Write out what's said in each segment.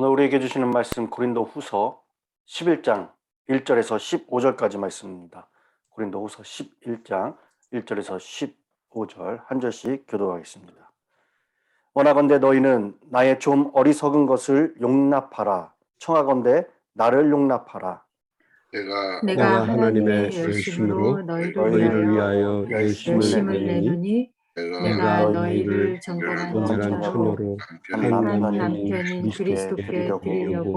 오늘 우리에게 주시는 말씀 고린도 후서 11장 1절에서 15절까지 말씀입니다. 고린도 후서 11장 1절에서 15절 한 절씩 교도하겠습니다. 원하건대 너희는 나의 좀 어리석은 것을 용납하라. 청하건대 나를 용납하라. 내가 내가 하나님의 열심으로 너희를 너희를 위하여 열심을 내노니 내가 너희를 정결한 온전한 처녀로 하나님 남편인 그리스도께 드리려고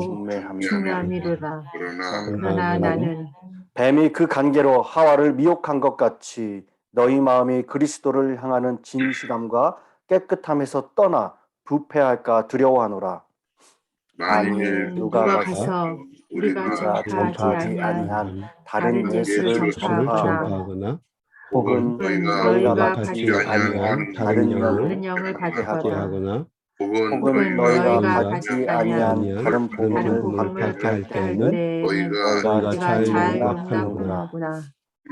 중매함이로라. 그러나 그러나 나는 뱀이 그 관계로 하와를 미혹한 것 같이 너희 마음이 그리스도를 향하는 진실함과 깨끗함에서 떠나 부패할까 두려워하노라. 만일 누가 가서 우리가 전파하지 아니한 다른 예수를 전파하거나 혹은 너희가 갖지 아니한 다른 다른 영을 영을 하게 가져가라. 하거나 혹은 너희가 갖지 아니한 다른 복음을 발표할 할 때에는 너희가 너희가 네가 잘 잘 용납하는구나. 용납하구나.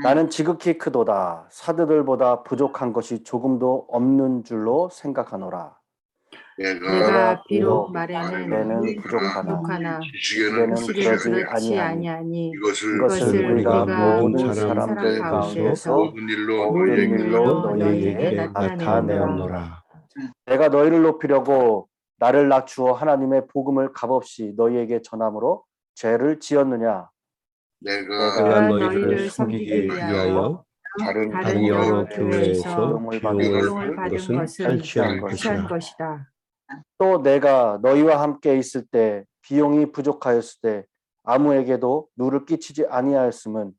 나는 지극히 크도다. 사드들보다 부족한 것이 조금도 없는 줄로 생각하노라. 내가 비록 말에는 내는 부족하나 그러지 그렇지 아니하니 이것을 이것을 우리가 모든 사람들 사람 가운데서 모든 일로 모든 너희에게 일로 너희에게 너희에게 나타내노라. 나타내노라. 내가 너희를 높이려고 나를 낮추어 하나님의 복음을 값없이 너희에게 전함으로 죄를 지었느냐? 내가 너희를 섬기기 섬기기 위하여 다른 다른 여러 교회에서 비용을 받은 것은 탈취한 취한 것이다. 또 내가 너희와 함께 있을 때 비용이 부족하였을 때 아무에게도 누를 끼치지 아니하였음은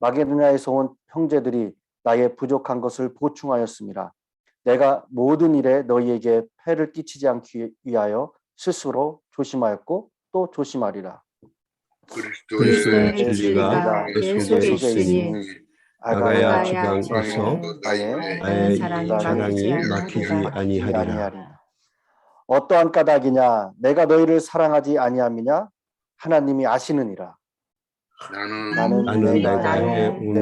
마게도냐에서 온 형제들이 나의 부족한 것을 보충하였습니다. 내가 모든 일에 너희에게 폐를 끼치지 않기 위하여 스스로 조심하였고 또 조심하리라. 그리스도의 진리가 내 속에 있으니 아가야 아가야 지방에서 지방에 나의 사랑이 막히지 아니하리라. 어떠한 까닭이냐? 내가 너희를 사랑하지 아니함이냐? 하나님이 아시느니라. 나는 나는 내가 해온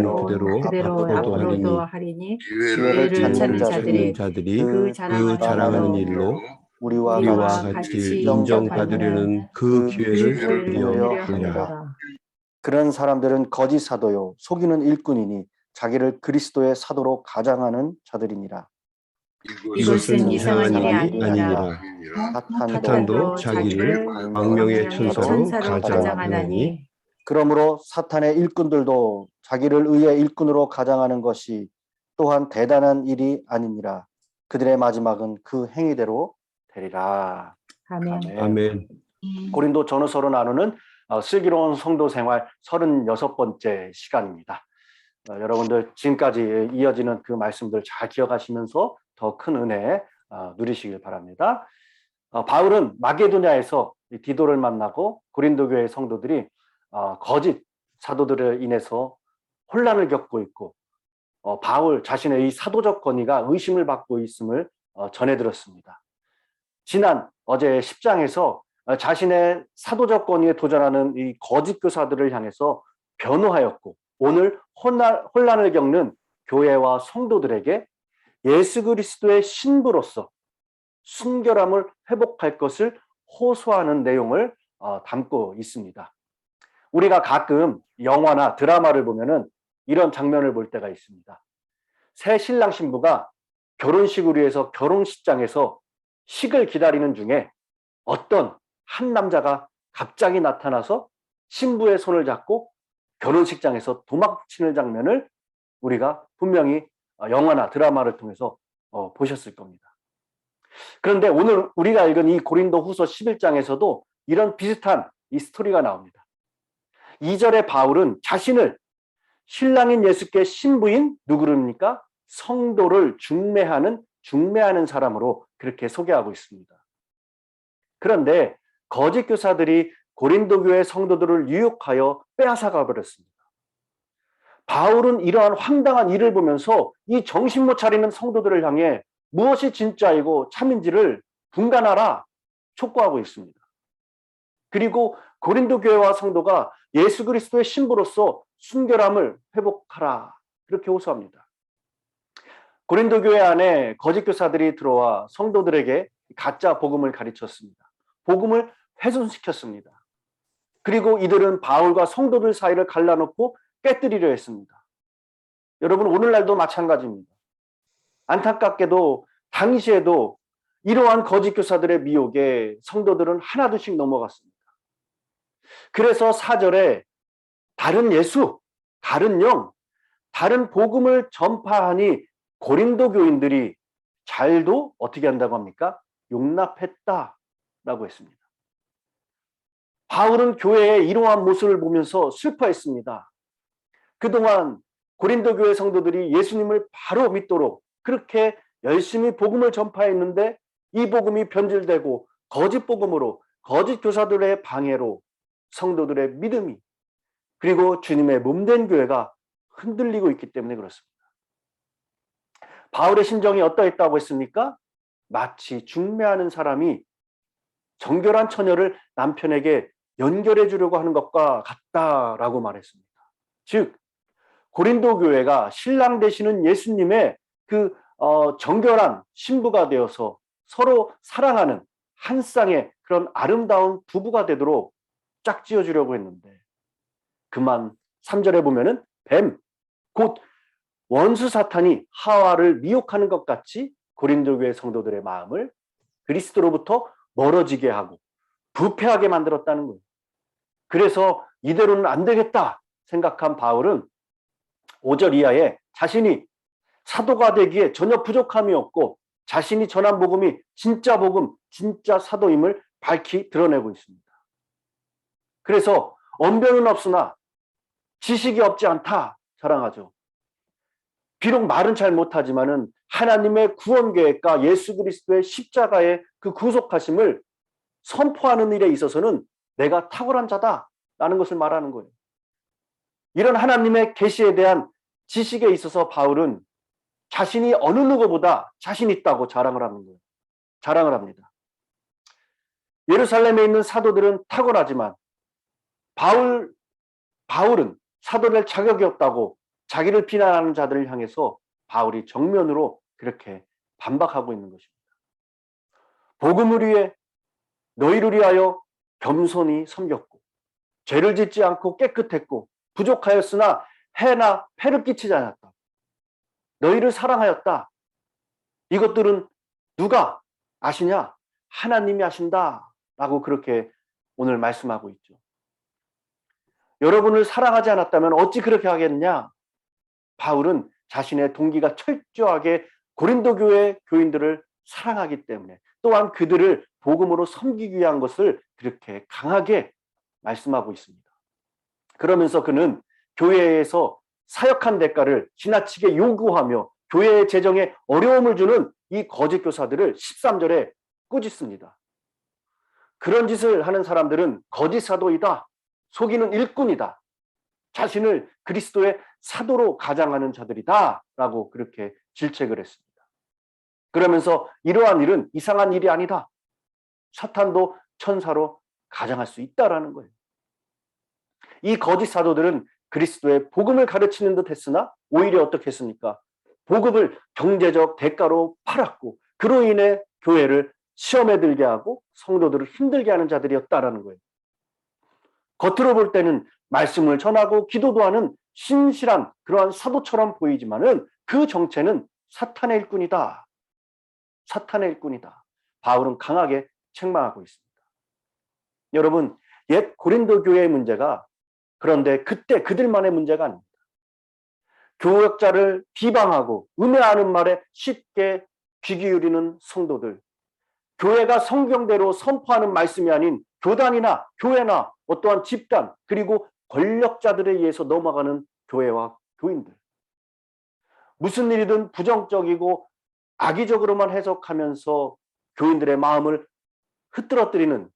그대로 앞으로도 하리니 기회를 찾는 자들이 자들이 그그그 자랑하는 일로 우리와 우리와 같이 인정받으려는 그그 기회를 하리라. 하리라. 그런 사람들은 거짓 사도요 속이는 일꾼이니 자기를 그리스도의 사도로 가장하는 자들이니라. 이것은 이상한 일이 아니니라. 사탄도 자기를 광명의 천사로 가장하나니 그러므로 사탄의 일꾼들도 자기를 의의 일꾼으로 가장하는 것이 또한 대단한 일이 아니니라. 그들의 마지막은 그 행위대로 되리라. 아멘. 아멘. 고린도 전후서로 나누는 어, 슬기로운 성도 생활 36번째 시간입니다. 어, 여러분들 지금까지 이어지는 그 말씀들 잘 기억하시면서 더 큰 은혜 어, 누리시길 바랍니다. 어, 바울은 마게도냐에서 이 디도를 만나고 고린도 교회 성도들이 어, 거짓 사도들을 인해서 혼란을 겪고 있고 어, 바울 자신의 이 사도적 권위가 의심을 받고 있음을 어, 전해 들었습니다. 지난 어제 10장에서 어, 자신의 사도적 권위에 도전하는 이 거짓 교사들을 향해서 변호하였고 오늘 혼란, 혼란을 겪는 교회와 성도들에게 예수 그리스도의 신부로서 순결함을 회복할 것을 호소하는 내용을 어, 담고 있습니다. 우리가 가끔 영화나 드라마를 보면은 이런 장면을 볼 때가 있습니다. 새 신랑 신부가 결혼식을 위해서 결혼식장에서 식을 기다리는 중에 어떤 한 남자가 갑자기 나타나서 신부의 손을 잡고 결혼식장에서 도망치는 장면을 우리가 분명히 어, 영화나 드라마를 통해서 어, 보셨을 겁니다. 그런데 오늘 우리가 읽은 이 고린도 후서 11장에서도 이런 비슷한 이 스토리가 나옵니다. 2절에 바울은 자신을 신랑인 예수께 신부인 누구입니까? 성도를 중매하는 중매하는 사람으로 그렇게 소개하고 있습니다. 그런데 거짓 교사들이 고린도 교회 성도들을 유혹하여 빼앗아가 버렸습니다. 바울은 이러한 황당한 일을 보면서 이 정신 못 차리는 성도들을 향해 무엇이 진짜이고 참인지를 분간하라 촉구하고 있습니다. 그리고 고린도 교회와 성도가 예수 그리스도의 신부로서 순결함을 회복하라 그렇게 호소합니다. 고린도 교회 안에 거짓 교사들이 들어와 성도들에게 가짜 복음을 가르쳤습니다. 복음을 훼손시켰습니다. 그리고 이들은 바울과 성도들 사이를 갈라놓고 깨뜨리려 했습니다. 여러분 오늘날도 마찬가지입니다. 안타깝게도 당시에도 이러한 거짓 교사들의 미혹에 성도들은 하나둘씩 넘어갔습니다. 그래서 사절에 다른 예수, 다른 영, 다른 복음을 전파하니 고린도 교인들이 잘도 어떻게 한다고 합니까? 용납했다 라고 했습니다. 바울은 교회의 이러한 모습을 보면서 슬퍼했습니다. 그동안 고린도 교회 성도들이 예수님을 바로 믿도록 그렇게 열심히 복음을 전파했는데 이 복음이 변질되고 거짓 복음으로 거짓 교사들의 방해로 성도들의 믿음이 그리고 주님의 몸된 교회가 흔들리고 있기 때문에 그렇습니다. 바울의 심정이 어떠했다고 했습니까? 마치 중매하는 사람이 정결한 처녀를 남편에게 연결해 주려고 하는 것과 같다라고 말했습니다. 즉 고린도 교회가 신랑 되시는 예수님의 그 어, 정결한 신부가 되어서 서로 사랑하는 한 쌍의 그런 아름다운 부부가 되도록 짝지어 주려고 했는데 그만 3절에 보면은 뱀, 곧 원수 사탄이 하와를 미혹하는 것 같이 고린도 교회 성도들의 마음을 그리스도로부터 멀어지게 하고 부패하게 만들었다는 거예요. 그래서 이대로는 안 되겠다 생각한 바울은 5절 이하에 자신이 사도가 되기에 전혀 부족함이 없고 자신이 전한 복음이 진짜 복음, 진짜 사도임을 밝히 드러내고 있습니다. 그래서 언변은 없으나 지식이 없지 않다 자랑하죠. 비록 말은 잘 못하지만은 하나님의 구원 계획과 예수 그리스도의 십자가의 그 구속하심을 선포하는 일에 있어서는 내가 탁월한 자다라는 것을 말하는 거예요. 이런 하나님의 계시에 대한 지식에 있어서 바울은 자신이 어느 누구보다 자신 있다고 자랑을 하는 거예요. 자랑을 합니다. 예루살렘에 있는 사도들은 탁월하지만 바울 바울은 사도될 자격이 없다고 자기를 비난하는 자들을 향해서 바울이 정면으로 그렇게 반박하고 있는 것입니다. 복음을 위해 너희를 위하여 겸손히 섬겼고 죄를 짓지 않고 깨끗했고 부족하였으나 해나 패를 끼치지 않았다. 너희를 사랑하였다. 이것들은 누가 아시냐? 하나님이 아신다. 라고 그렇게 오늘 말씀하고 있죠. 여러분을 사랑하지 않았다면 어찌 그렇게 하겠냐? 바울은 자신의 동기가 철저하게 고린도 교회 교인들을 사랑하기 때문에 또한 그들을 복음으로 섬기기 위한 것을 그렇게 강하게 말씀하고 있습니다. 그러면서 그는 교회에서 사역한 대가를 지나치게 요구하며 교회의 재정에 어려움을 주는 이 거짓 교사들을 13절에 꾸짖습니다. 그런 짓을 하는 사람들은 거짓 사도이다. 속이는 일꾼이다. 자신을 그리스도의 사도로 가장하는 자들이다. 라고 그렇게 질책을 했습니다. 그러면서 이러한 일은 이상한 일이 아니다. 사탄도 천사로 가장할 수 있다라는 거예요. 이 거짓 사도들은 그리스도의 복음을 가르치는 듯 했으나 오히려 어떻게 했습니까? 복음을 경제적 대가로 팔았고 그로 인해 교회를 시험에 들게 하고 성도들을 힘들게 하는 자들이었다라는 거예요. 겉으로 볼 때는 말씀을 전하고 기도도 하는 신실한 그러한 사도처럼 보이지만은 그 정체는 사탄의 일꾼이다. 사탄의 일꾼이다. 바울은 강하게 책망하고 있습니다. 여러분, 옛 고린도 교회의 문제가 그런데 그때 그들만의 문제가 아닙니다. 교역자를 비방하고 음해하는 말에 쉽게 귀 기울이는 성도들, 교회가 성경대로 선포하는 말씀이 아닌 교단이나 교회나 어떠한 집단 그리고 권력자들에 의해서 넘어가는 교회와 교인들. 무슨 일이든 부정적이고 악의적으로만 해석하면서 교인들의 마음을 흐트러뜨리는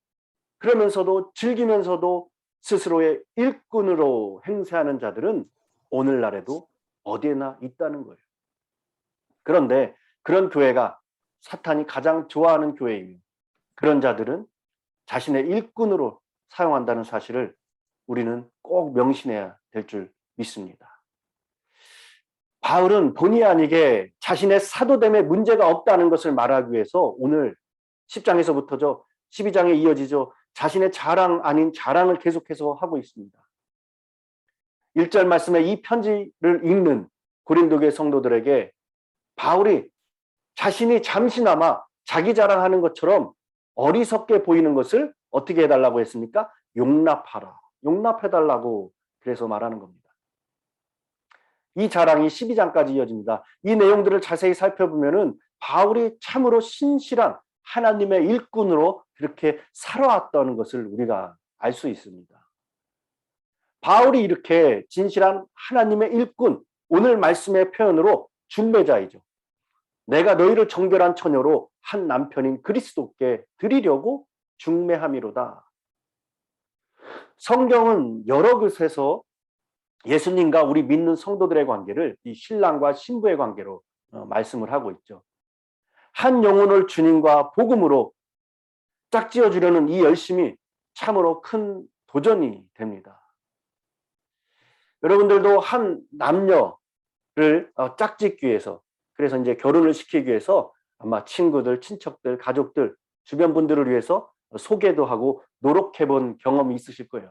그러면서도 즐기면서도 스스로의 일꾼으로 행세하는 자들은 오늘날에도 어디에나 있다는 거예요. 그런데 그런 교회가 사탄이 가장 좋아하는 교회이며 그런 자들은 자신의 일꾼으로 사용한다는 사실을 우리는 꼭 명심해야 될 줄 믿습니다. 바울은 본의 아니게 자신의 사도됨에 문제가 없다는 것을 말하기 위해서 오늘 10장에서부터죠. 12장에 이어지죠. 자신의 자랑 아닌 자랑을 계속해서 하고 있습니다. 1절 말씀에 이 편지를 읽는 고린도교의 성도들에게 바울이 자신이 잠시나마 자기 자랑하는 것처럼 어리석게 보이는 것을 어떻게 해달라고 했습니까? 용납하라. 용납해달라고 그래서 말하는 겁니다. 이 자랑이 12장까지 이어집니다. 이 내용들을 자세히 살펴보면 은 바울이 참으로 신실한 하나님의 일꾼으로 그렇게 살아왔다는 것을 우리가 알 수 있습니다. 바울이 이렇게 진실한 하나님의 일꾼, 오늘 말씀의 표현으로 중매자이죠. 내가 너희를 정결한 처녀로 한 남편인 그리스도께 드리려고 중매함이로다. 성경은 여러 곳에서 예수님과 우리 믿는 성도들의 관계를 이 신랑과 신부의 관계로 어, 말씀을 하고 있죠. 한 영혼을 주님과 복음으로 짝지어 주려는 이 열심이 참으로 큰 도전이 됩니다. 여러분들도 한 남녀를 어, 짝짓기 위해서 그래서 이제 결혼을 시키기 위해서 아마 친구들, 친척들, 가족들, 주변 분들을 위해서 소개도 하고 노력해 본 경험이 있으실 거예요.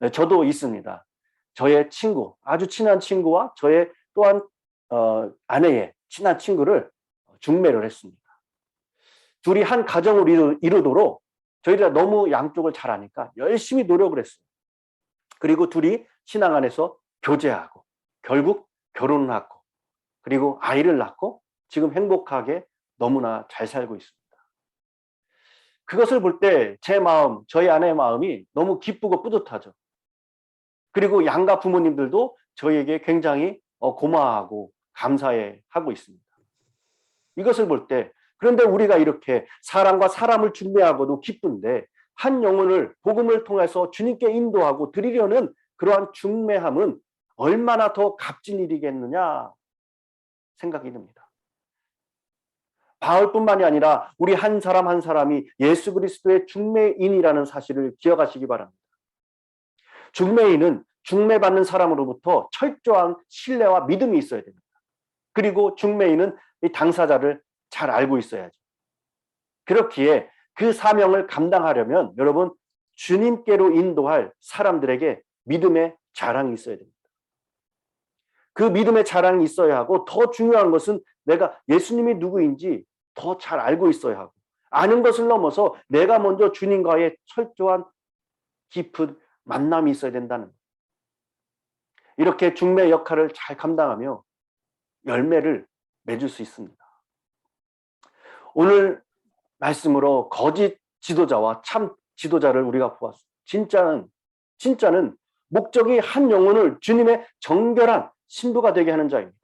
네, 저도 있습니다. 저의 친구, 아주 친한 친구와 저의 또한 어, 아내의 친한 친구를 중매를 했습니다. 둘이 한 가정을 이루, 이루도록 저희가 너무 양쪽을 잘 아니까 열심히 노력을 했어요. 그리고 둘이 신앙 안에서 교제하고 결국 결혼을 하고 그리고 아이를 낳고 지금 행복하게 너무나 잘 살고 있습니다. 그것을 볼 때 제 마음, 저희 아내의 마음이 너무 기쁘고 뿌듯하죠. 그리고 양가 부모님들도 저희에게 굉장히 어, 고마워하고 감사해 하고 있습니다. 이것을 볼 때 그런데 우리가 이렇게 사람과 사람을 준비하고도 기쁜데 한 영혼을 복음을 통해서 주님께 인도하고 드리려는 그러한 중매함은 얼마나 더 값진 일이겠느냐 생각이 듭니다. 바울뿐만이 아니라 우리 한 사람 한 사람이 예수 그리스도의 중매인이라는 사실을 기억하시기 바랍니다. 중매인은 중매받는 사람으로부터 철저한 신뢰와 믿음이 있어야 됩니다. 그리고 중매인은 이 당사자를 잘 알고 있어야죠. 그렇기에 그 사명을 감당하려면 여러분 주님께로 인도할 사람들에게 믿음의 자랑이 있어야 됩니다. 그 믿음의 자랑이 있어야 하고 더 중요한 것은 내가 예수님이 누구인지 더 잘 알고 있어야 하고 아는 것을 넘어서 내가 먼저 주님과의 철저한 깊은 만남이 있어야 된다는 거예요. 이렇게 중매 역할을 잘 감당하며 열매를 맺을 수 있습니다. 오늘 말씀으로 거짓 지도자와 참 지도자를 우리가 보았습니다. 진짜는 진짜는 목적이 한 영혼을 주님의 정결한 신부가 되게 하는 자입니다.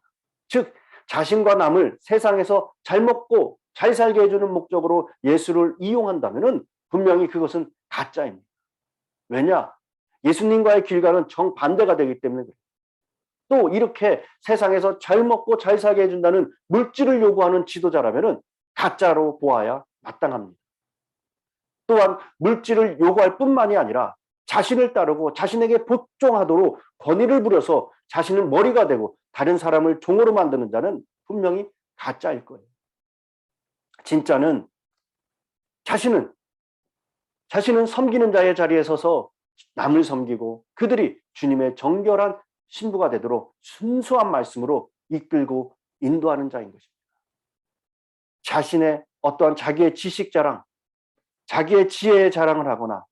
즉 자신과 남을 세상에서 잘 먹고 잘 살게 해주는 목적으로 예수를 이용한다면은 분명히 그것은 가짜입니다. 왜냐? 예수님과의 길과는 정반대가 되기 때문에 그래요. 또 이렇게 세상에서 잘 먹고 잘 살게 해준다는 물질을 요구하는 지도자라면은 가짜로 보아야 마땅합니다. 또한 물질을 요구할 뿐만이 아니라 자신을 따르고 자신에게 복종하도록 권위를 부려서 자신은 머리가 되고 다른 사람을 종으로 만드는 자는 분명히 가짜일 거예요. 진짜는 자신은 자신은 섬기는 자의 자리에 서서 남을 섬기고 그들이 주님의 정결한 신부가 되도록 순수한 말씀으로 이끌고 인도하는 자인 것입니다. 자신의 어떠한 자기의 지식 자랑, 자기의 지혜의 자랑을 하거나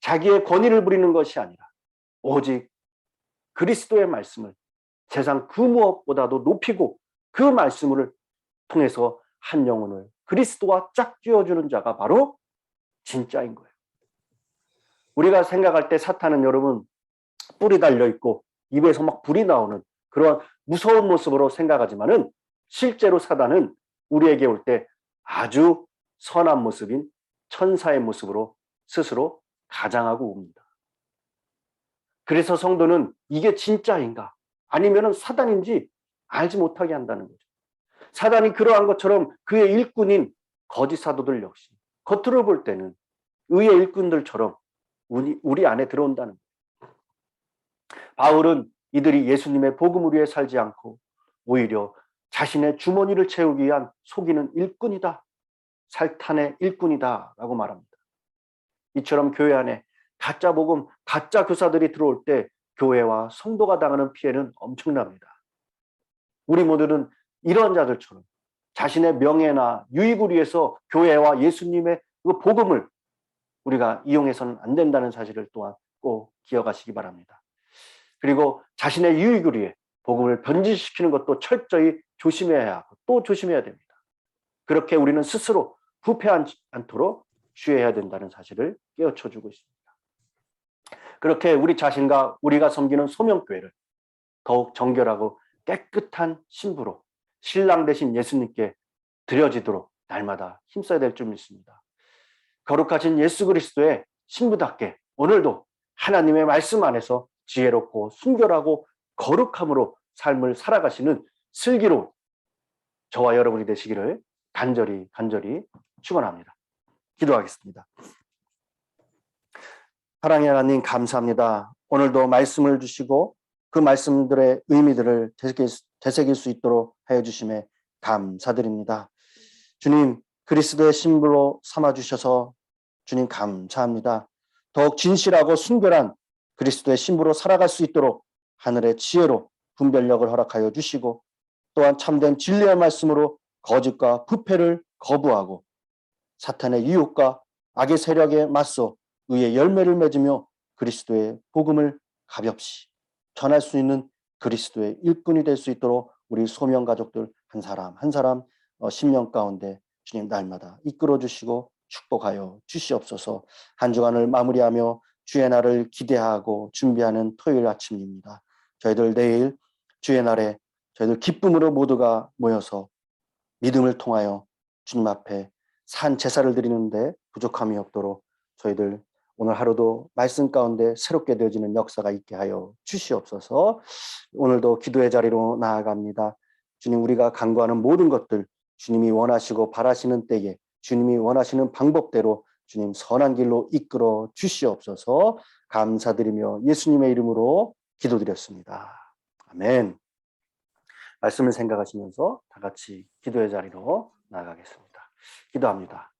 자기의 권위를 부리는 것이 아니라 오직 그리스도의 말씀을 세상 그 무엇보다도 높이고 그 말씀을 통해서 한 영혼을 그리스도와 짝지어주는 자가 바로 진짜인 거예요. 우리가 생각할 때 사탄은 여러분 뿔이 달려 있고 입에서 막 불이 나오는 그런 무서운 모습으로 생각하지만은 실제로 사단은 우리에게 올 때 아주 선한 모습인 천사의 모습으로 스스로 가장하고 옵니다. 그래서 성도는 이게 진짜인가 아니면 사단인지 알지 못하게 한다는 거죠. 사단이 그러한 것처럼 그의 일꾼인 거짓 사도들 역시 겉으로 볼 때는 의의 일꾼들처럼 우리, 우리 안에 들어온다는 거예요. 바울은 이들이 예수님의 복음을 위해 살지 않고 오히려 자신의 주머니를 채우기 위한 속이는 일꾼이다. 살탄의 일꾼이다. 라고 말합니다. 이처럼 교회 안에 가짜 복음, 가짜 교사들이 들어올 때 교회와 성도가 당하는 피해는 엄청납니다. 우리 모두는 이런 자들처럼 자신의 명예나 유익을 위해서 교회와 예수님의 그 복음을 우리가 이용해서는 안 된다는 사실을 또한 꼭 기억하시기 바랍니다. 그리고 자신의 유익을 위해 복음을 변질시키는 것도 철저히 조심해야 하고 또 조심해야 됩니다. 그렇게 우리는 스스로 부패하지 않도록 주의해야 된다는 사실을 깨우쳐 주고 있습니다. 그렇게 우리 자신과 우리가 섬기는 소명교회를 더욱 정결하고 깨끗한 신부로 신랑 대신 예수님께 드려지도록 날마다 힘써야 될 줄 믿습니다. 거룩하신 예수 그리스도의 신부답게 오늘도 하나님의 말씀 안에서 지혜롭고 순결하고 거룩함으로 삶을 살아가시는 슬기로운 저와 여러분이 되시기를 간절히 간절히 축원합니다. 기도하겠습니다. 사랑의 하나님 감사합니다. 오늘도 말씀을 주시고 그 말씀들의 의미들을 되새길, 수- 되새길 수 있도록 하여 주심에 감사드립니다. 주님 그리스도의 신부로 삼아 주셔서 주님 감사합니다. 더욱 진실하고 순결한 그리스도의 신부로 살아갈 수 있도록 하늘의 지혜로 분별력을 허락하여 주시고 또한 참된 진리의 말씀으로 거짓과 부패를 거부하고 사탄의 유혹과 악의 세력에 맞서 의의 열매를 맺으며 그리스도의 복음을 가볍시 전할 수 있는 그리스도의 일꾼이 될 수 있도록 우리 소명 가족들 한 사람 한 사람 어, 심령 가운데 주님 날마다 이끌어 주시고 축복하여 주시옵소서. 한 주간을 마무리하며 주의 날을 기대하고 준비하는 토요일 아침입니다. 저희들 내일 주의 날에 저희들 기쁨으로 모두가 모여서 믿음을 통하여 주님 앞에 산 제사를 드리는데 부족함이 없도록 저희들 오늘 하루도 말씀 가운데 새롭게 되어지는 역사가 있게 하여 주시옵소서. 오늘도 기도의 자리로 나아갑니다. 주님 우리가 간구하는 모든 것들 주님이 원하시고 바라시는 때에 주님이 원하시는 방법대로 주님 선한 길로 이끌어 주시옵소서. 감사드리며 예수님의 이름으로 기도드렸습니다. 아멘. 말씀을 생각하시면서 다 같이 기도의 자리로 나아가겠습니다. 기도합니다.